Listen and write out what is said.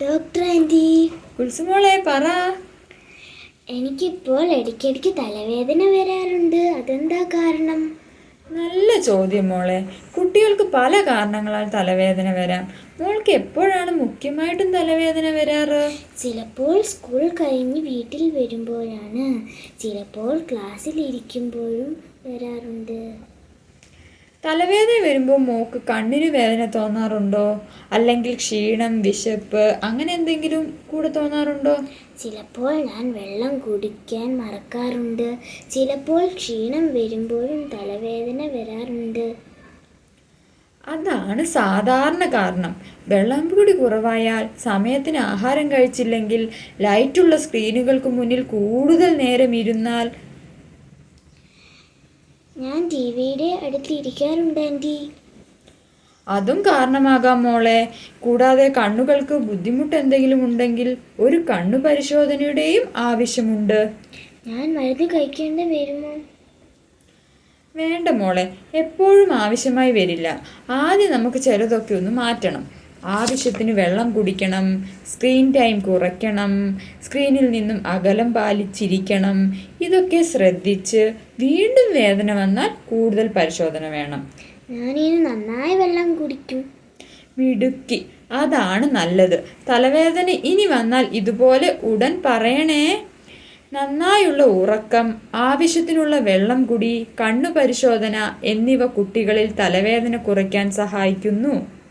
Doctor anti. കുൽസുമോളെ പറ. എനിക്കിപ്പോൾ ഇടയ്ക്കിടയ്ക്ക് തലവേദന വരാറുണ്ട്. അതെന്താ കാരണം? നല്ല ചോദ്യം മോളെ. കുട്ടികൾക്ക് പല കാരണങ്ങളാൽ തലവേദന വരാം. മോൾക്ക് എപ്പോഴാണ് മുഖ്യമായിട്ടും തലവേദന വരാറ്? ചിലപ്പോൾ സ്കൂൾ കഴിഞ്ഞ് വീട്ടിൽ വരുമ്പോഴാണ്. ചിലപ്പോൾ ക്ലാസ്സിൽ ഇരിക്കുമ്പോഴും വരാറുണ്ട്. തലവേദന വരുമ്പോൾ മോക്ക് കണ്ണിന് വേദന തോന്നാറുണ്ടോ? അല്ലെങ്കിൽ ക്ഷീണം വിശപ്പ് അങ്ങനെ എന്തെങ്കിലും കൂടെ തോന്നാറുണ്ടോ? ചിലപ്പോൾ ഞാൻ വെള്ളം കുടിക്കാൻ മറക്കാറുണ്ട്. ചിലപ്പോൾ ക്ഷീണം വരുമ്പോഴും തലവേദന വരാറുണ്ട്. അതാണ് സാധാരണ കാരണം. വെള്ളം കൂടി കുറവായാൽ സമയത്തിന് ആഹാരം കഴിച്ചില്ലെങ്കിൽ ലൈറ്റുള്ള സ്ക്രീനുകൾക്ക് മുന്നിൽ കൂടുതൽ നേരം ഇരുന്നാൽ ഞാൻ ടി വിയുടെ അടുത്തിരിക്കാറുണ്ട് ആന്റി. അതും കാരണമാകാം മോളെ. കൂടാതെ കണ്ണുകൾക്ക് ബുദ്ധിമുട്ട് എന്തെങ്കിലും ഉണ്ടെങ്കിൽ ഒരു കണ്ണു പരിശോധനയുടെയും ആവശ്യമുണ്ട്. ഞാൻ മരുന്ന് കഴിക്കേണ്ടി വരുമോ? വേണ്ട മോളെ. എപ്പോഴും ആവശ്യമായി വരില്ല. ആദ്യം നമുക്ക് ചിലതൊക്കെ ഒന്ന് മാറ്റണം. ആവശ്യത്തിന് വെള്ളം കുടിക്കണം സ്ക്രീൻ ടൈം കുറയ്ക്കണം സ്ക്രീനിൽ നിന്നും അകലം പാലിച്ചിരിക്കണം. ഇതൊക്കെ ശ്രദ്ധിച്ച് വീണ്ടും വേദന വന്നാൽ കൂടുതൽ പരിശോധന വേണം. ഞാനിനി നന്നായി വെള്ളം കുടിക്കും. മിടുക്കി. അതാണ് നല്ലത്. തലവേദന ഇനി വന്നാൽ ഇതുപോലെ ഉടൻ പറയണേ. നന്നായുള്ള ഉറക്കം ആവശ്യത്തിനുള്ള വെള്ളം കുടി കണ്ണു പരിശോധന എന്നിവ കുട്ടികളിൽ തലവേദന കുറയ്ക്കാൻ സഹായിക്കുന്നു.